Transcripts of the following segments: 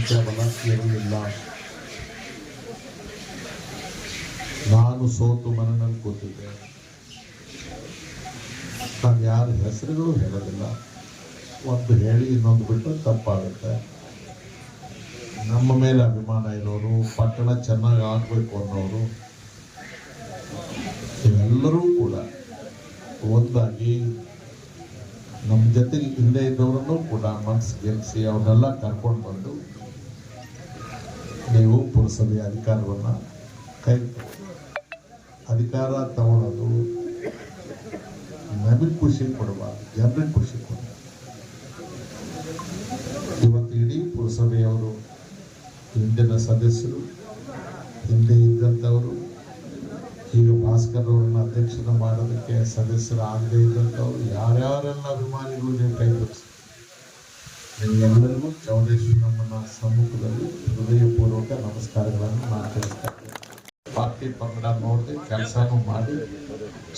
ಸಂಖ್ಯಾಬಲ ಇರಲಿಲ್ಲ ನಾನು ಸೋತು ಮನನಲ್ಲಿ ಕೂತಿದ್ದೆ. ನಾನು ಯಾರ ಹೆಸರುಗಳು ಹೇಳೋದಿಲ್ಲ. ಒಂದು ಹೇಳಿ, ಇನ್ನೊಂದು ಬಿಟ್ಟು ತಪ್ಪಾಗುತ್ತೆ. ನಮ್ಮ ಮೇಲೆ ಅಭಿಮಾನ ಇರೋರು, ಪಟ್ಟಣ ಚೆನ್ನಾಗಿ ಆಗಬೇಕು ಅನ್ನೋರು, ಇವೆಲ್ಲರೂ ಕೂಡ ಒಂದಾಗಿ ನಮ್ಮ ಜೊತೆಗೆ ಹಿಂದೆ ಇದ್ದವರನ್ನು ಕೂಡ ಮನಸ್ಸು ಗೆಲ್ಲಿಸಿ ಅವನ್ನೆಲ್ಲ ಕರ್ಕೊಂಡು ಬಂದು ನೀವು ಪುರಸಭೆಯ ಅಧಿಕಾರವನ್ನು ಕೈ ಅಧಿಕಾರ ತಗೊಳ್ಳೋದು ನಮಗೆ ಖುಷಿ ಕೊಡುವ, ಜನರಿಗೆ ಖುಷಿ ಕೊಡುವ. ಇವತ್ತು ಇಡೀ ಪುರಸಭೆಯವರು, ಹಿಂದಿನ ಸದಸ್ಯರು, ಹಿಂದೆ ಇದ್ದಂಥವರು, ಈಗ ಭಾಸ್ಕರ್ ಅವರನ್ನ ಅಧ್ಯಕ್ಷನ ಮಾಡೋದಕ್ಕೆ ಸದಸ್ಯರು ಆಗದೆ ಇದ್ದಂಥವ್ರು, ಯಾರ್ಯಾರೆಲ್ಲ ಅಭಿಮಾನಿಗಳು ನೀವು ಕೈ ಜೋಡಿಸಿ? ನಿಮಗೆಲ್ಲರಿಗೂ ಸಮ್ಮುಖದಲ್ಲಿ ಹೃದಯಪೂರ್ವಕ ನಮಸ್ಕಾರಗಳನ್ನು ನಾನು ಪಾರ್ಟಿ ಪಂಗಡ ನೋಡದೆ ಕೆಲಸನೂ ಮಾಡಿ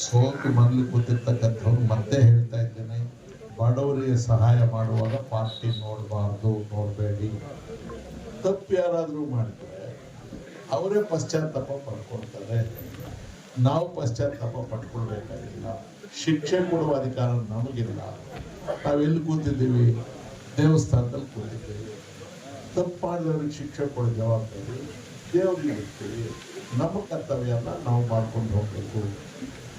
ಸೋಂಕು ಮರಳಿ ಕೂತಿರ್ತಕ್ಕಂಥವ್ರು ಮತ್ತೆ ಹೇಳ್ತಾ ಇದ್ದೇನೆ, ಬಡವರಿಗೆ ಸಹಾಯ ಮಾಡುವಾಗ ಪಾರ್ಟಿ ನೋಡಬಾರ್ದು, ನೋಡಬೇಡಿ. ತಪ್ಪು ಯಾರಾದರೂ ಮಾಡಿದ್ರೆ ಅವರೇ ಪಶ್ಚಾತ್ತಾಪ ಪಡ್ಕೊಳ್ತಾರೆ. ನಾವು ಪಶ್ಚಾತ್ತಾಪ ಪಡ್ಕೊಳ್ಬೇಕಾಗಿಲ್ಲ. ಶಿಕ್ಷೆ ಕೊಡುವ ಅಧಿಕಾರ ನಮಗಿಲ್ಲ. ನಾವೆಲ್ಲಿ ಕೂತಿದ್ದೀವಿ? ದೇವಸ್ಥಾನದಲ್ಲಿ ಕೂತಿದ್ದೀವಿ. ತಪ್ಪು ಮಾಡಿದವ್ರಿಗೆ ಶಿಕ್ಷೆ ಕೊಡೋ ಜವಾಬ್ದಾರಿ ದೇವರಿಗೆ ಇರ್ತೀವಿ ನಮ್ಮ ಕರ್ತವ್ಯನ ನಾವು ಮಾಡ್ಕೊಂಡು ಹೋಗಬೇಕು.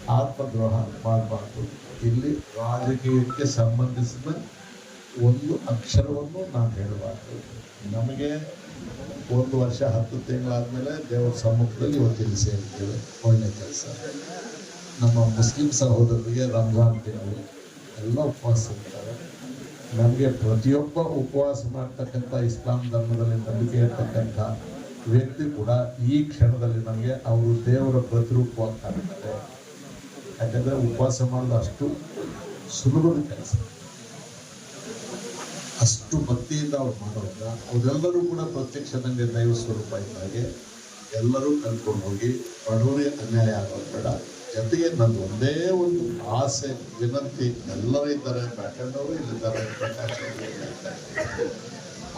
ಆತ್ಮದ್ರೋಹ ಮಾಡಬಾರ್ದು. ಇಲ್ಲಿ ರಾಜಕೀಯಕ್ಕೆ ಸಂಬಂಧಿಸಿದ ಒಂದು ಅಕ್ಷರವನ್ನು ನಾನು ಹೇಳಬಾರ್ದು. ನಮಗೆ ಒಂದು ವರ್ಷ ಹತ್ತು ತಿಂಗಳಾದಮೇಲೆ ದೇವರ ಸಮ್ಮುಖದಲ್ಲಿ ಇವತ್ತಿಲ್ಲಿ ಸೇರ್ತೇವೆ. ಒಳ್ಳೆ ಕೆಲಸ. ನಮ್ಮ ಮುಸ್ಲಿಂ ಸಹೋದರರಿಗೆ ರಂಜಾನ್ ತಿಂಗಳು ಎಲ್ಲ ಉಪವಾಸ ಇರ್ತಾರೆ ನಮಗೆ ಪ್ರತಿಯೊಬ್ಬ ಉಪವಾಸ ಮಾಡ್ತಕ್ಕಂಥ ಇಸ್ಲಾಂ ಧರ್ಮದಲ್ಲಿ ನಂಬಿಕೆ ಇರ್ತಕ್ಕಂಥ ವ್ಯಕ್ತಿ ಕೂಡ ಈ ಕ್ಷಣದಲ್ಲಿ ನಮಗೆ ಅವರು ದೇವರ ಪ್ರತಿರೂಪವಾಗಿ ಕಾಣುತ್ತಾರೆ ಯಾಕಂದರೆ ಉಪವಾಸ ಮಾಡೋದು ಅಷ್ಟು ಸುಲಭದ ಕೆಲಸ. ಅಷ್ಟು ಭಕ್ತಿಯಿಂದ ಅವ್ರು ಮಾಡೋದ್ರ ಅವರೆಲ್ಲರೂ ಕೂಡ ಪ್ರತ್ಯಕ್ಷ ನನಗೆ ದೈವ ಸ್ವರೂಪ ಇದ್ದಾಗೆ ಎಲ್ಲರೂ ಕಲ್ತ್ಕೊಂಡು ಹೋಗಿ ಬಡವರಿಗೆ ಅನ್ಯಾಯ ಆಗೋದು ಬೇಡ. ಜೊತೆಗೆ ನಂದು ಒಂದೇ ಒಂದು ಆಸೆ, ವಿನಂತಿ, ಎಲ್ಲರೂ ಇದ್ದಾರೆ ಅವರು ಇಲ್ಲಿದ್ದಾರೆ.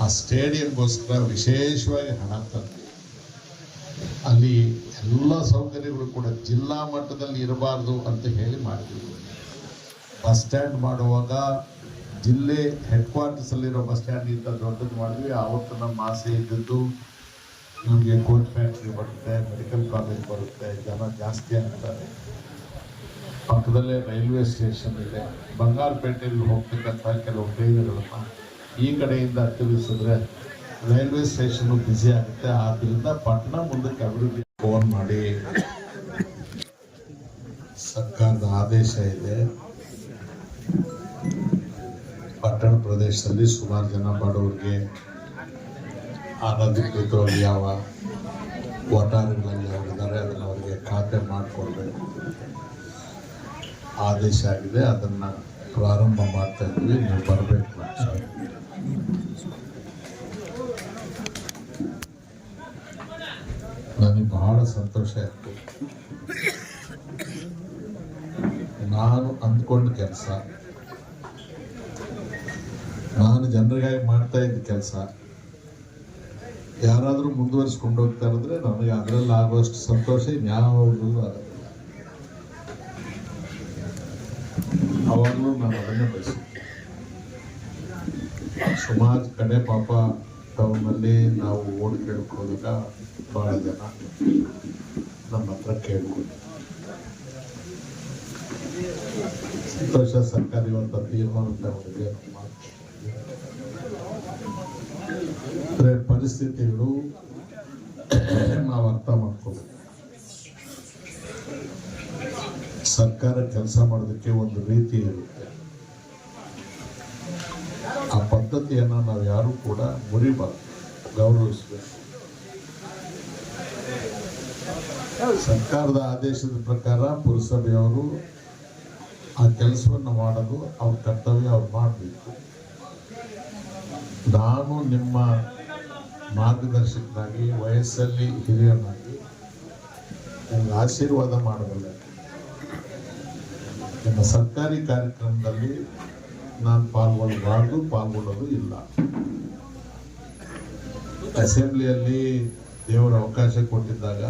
ಆ ಸ್ಟೇಡಿಯಂಗೋಸ್ಕರ ವಿಶೇಷವಾಗಿ ಹಣ ತಂದು ಅಲ್ಲಿ ಎಲ್ಲ ಸೌಕರ್ಯಗಳು ಕೂಡ ಜಿಲ್ಲಾ ಮಟ್ಟದಲ್ಲಿ ಇರಬಾರ್ದು ಅಂತ ಹೇಳಿ ಮಾಡಿದ್ವಿ. ಬಸ್ ಸ್ಟ್ಯಾಂಡ್ ಮಾಡುವಾಗ ಜಿಲ್ಲೆ ಹೆಡ್ ಕ್ವಾರ್ಟರ್ಸ್ ಅಲ್ಲಿರೋ ಬಸ್ ಸ್ಟ್ಯಾಂಡ್ ಇಂತ ದೊಡ್ಡದು ಮಾಡಿದ್ವಿ. ಆವತ್ತು ನಮ್ಮ ಆಸೆ ಇದ್ದದ್ದು ನಮಗೆ ಕೋಚ್ ಫ್ಯಾಕ್ಟ್ರಿ ಬರುತ್ತೆ ಮೆಡಿಕಲ್ ಕಾಲೇಜ್ ಬರುತ್ತೆ, ಜನ ಜಾಸ್ತಿ ಆಗ್ತಾರೆ. ಪಕ್ಕದಲ್ಲೇ ರೈಲ್ವೆ ಸ್ಟೇಷನ್ ಇದೆ. ಬಂಗಾರಪೇಟೆಯಲ್ಲಿ ಹೋಗ್ತಕ್ಕಂಥ ಕೆಲವು ಟ್ರೈನ್ಗಳನ್ನು ಈ ಕಡೆಯಿಂದ ತಿರುಗಿಸಿದ್ರೆ ರೈಲ್ವೆ ಸ್ಟೇಷನ್ ಬ್ಯುಸಿ ಆಗುತ್ತೆ. ಆದ್ದರಿಂದ ಪಟ್ಟಣ ಮುಂದಕ್ಕೆ ಅಭಿವೃದ್ಧಿ ಫೋನ್ ಮಾಡಿ. ಸರ್ಕಾರದ ಆದೇಶ ಇದೆ. ಪಟ್ಟಣ ಪ್ರದೇಶದಲ್ಲಿ ಸುಮಾರು ಜನ ಬಡವರಿಗೆ ಅನಧಿಕೃತವಾಗಿ ಯಾವ ವಟಾರಗಳಲ್ಲಿ ಅವರಿದ್ದಾರೆ, ಅದನ್ನು ಅವರಿಗೆ ಖಾತೆ ಮಾಡಿಕೊಡ್ಬೇಕು ಆದೇಶ ಆಗಿದೆ, ಅದನ್ನು ಪ್ರಾರಂಭ ಮಾಡ್ತಾ ಇದ್ವಿ ನೀವು ಬರಬೇಕು ನನಗೆ ಬಹಳ ಸಂತೋಷ ಆಯಿತು. ನಾನು ಅಂದ್ಕೊಂಡ ಕೆಲಸ, ನಾನು ಜನರಿಗಾಗಿ ಮಾಡ್ತಾ ಇದ್ದ ಕೆಲಸ ಯಾರಾದರೂ ಮುಂದುವರಿಸ್ಕೊಂಡು ಹೋಗ್ತಾ ಇದ್ರೆ ನನಗೆ ಅದರಲ್ಲಿ ಆಗುವಷ್ಟು ಸಂತೋಷ ಆಗಲ್ಲ. ಅವಾಗಲೂ ನಾನು ಅದನ್ನೇ ಬಯಸಿ ಸುಮಾರು ಕಡೆ ಪಾಪ ಟೌನಲ್ಲಿ ನಾವು ಓಡ್ ಕೇಳ್ಕೊಳ್ಳೋದಕ್ಕ ಭಾಳ ಜನ ನಮ್ಮ ಹತ್ರ ಕೇಳ್ಕೊಂಡು ಸಂತೋಷ ಸರ್ಕಾರ ಇವತ್ತು ತೀರ್ಮಾನ ತಗೊಂಡಿದೆ ಪರಿಸ್ಥಿತಿಗಳು ನಾವು ಅರ್ಥ ಮಾಡ್ಕೋಬೇಕು. ಸರ್ಕಾರ ಕೆಲಸ ಮಾಡೋದಕ್ಕೆ ಒಂದು ರೀತಿ ಇರುತ್ತೆ. ಆ ಪದ್ಧತಿಯನ್ನು ನಾವು ಯಾರು ಕೂಡ ಮುರಿಬಾರ್ದು, ಗೌರವಿಸಬೇಕು. ಸರ್ಕಾರದ ಆದೇಶದ ಪ್ರಕಾರ ಪುರಸಭೆಯವರು ಆ ಕೆಲಸವನ್ನು ಮಾಡಲು ಅವ್ರ ಕರ್ತವ್ಯ ಅವ್ರು ಮಾಡಬೇಕು. ನಾನು ನಿಮ್ಮ ಮಾರ್ಗದರ್ಶಕನಾಗಿ, ವಯಸ್ಸಲ್ಲಿ ಹಿರಿಯನಾಗಿ ನಿಮ್ಗೆ ಆಶೀರ್ವಾದ ಮಾಡಬಲ್ಲ. ನಿಮ್ಮ ಸರ್ಕಾರಿ ಕಾರ್ಯಕ್ರಮದಲ್ಲಿ ನಾನು ಪಾಲ್ಗೊಳ್ಳಬಾರ್ದು ಪಾಲ್ಗೊಳ್ಳೋದು ಇಲ್ಲ. ಅಸೆಂಬ್ಲಿಯಲ್ಲಿ ದೇವರ ಅವಕಾಶ ಕೊಟ್ಟಿದ್ದಾಗ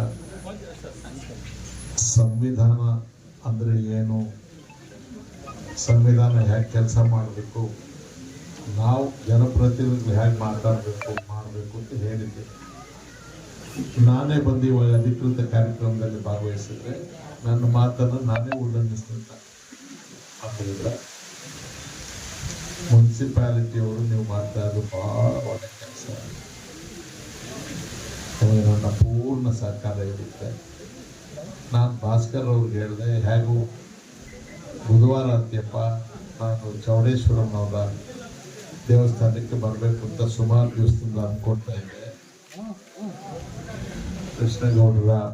ಸಂವಿಧಾನ ಅಂದರೆ ಏನು? ಸಂವಿಧಾನ ಹೇಗೆ ಕೆಲಸ ಮಾಡಬೇಕು? ನಾವು ಜನಪ್ರತಿನಿಧಿಗಳು ಹೇಗೆ ಮಾತಾಡಬೇಕು, ಮಾಡಬೇಕು ಅಂತ ಹೇಳಿದ್ದೆ. ನಾನೇ ಬಂದು ಇವಾಗ ಅಧಿಕೃತ ಕಾರ್ಯಕ್ರಮದಲ್ಲಿ ಭಾಗವಹಿಸಿದ್ರೆ ನನ್ನ ಮಾತನ್ನು ನಾನೇ ಉಲ್ಲಂಘಿಸ್ತಿದ್ದ ಆದ್ದರಿಂದ ಮುನ್ಸಿಪಾಲಿಟಿಯವರು ನೀವು ಮಾಡ್ತಾ ಇರೋದು ಬಹಳ ಒಳ್ಳೆ ಕೆಲಸ. ನನ್ನ ಪೂರ್ಣ ಸಹಕಾರ ಇರುತ್ತೆ ನಾನು ಭಾಸ್ಕರ್ ಅವ್ರಿಗೆ ಹೇಳಿದೆ, ಹೇಗೂ ಬುಧವಾರ ಅಂತ್ಯಪ್ಪ, ನಾನು ಚೌಡೇಶ್ವರನವರ ದೇವಸ್ಥಾನಕ್ಕೆ ಬರಬೇಕು ಅಂತ ಸುಮಾರು ದಿವಸದಿಂದ ಅನ್ಕೊಳ್ತಾ ಇದ್ದೆ ಕೃಷ್ಣಗೌಡರ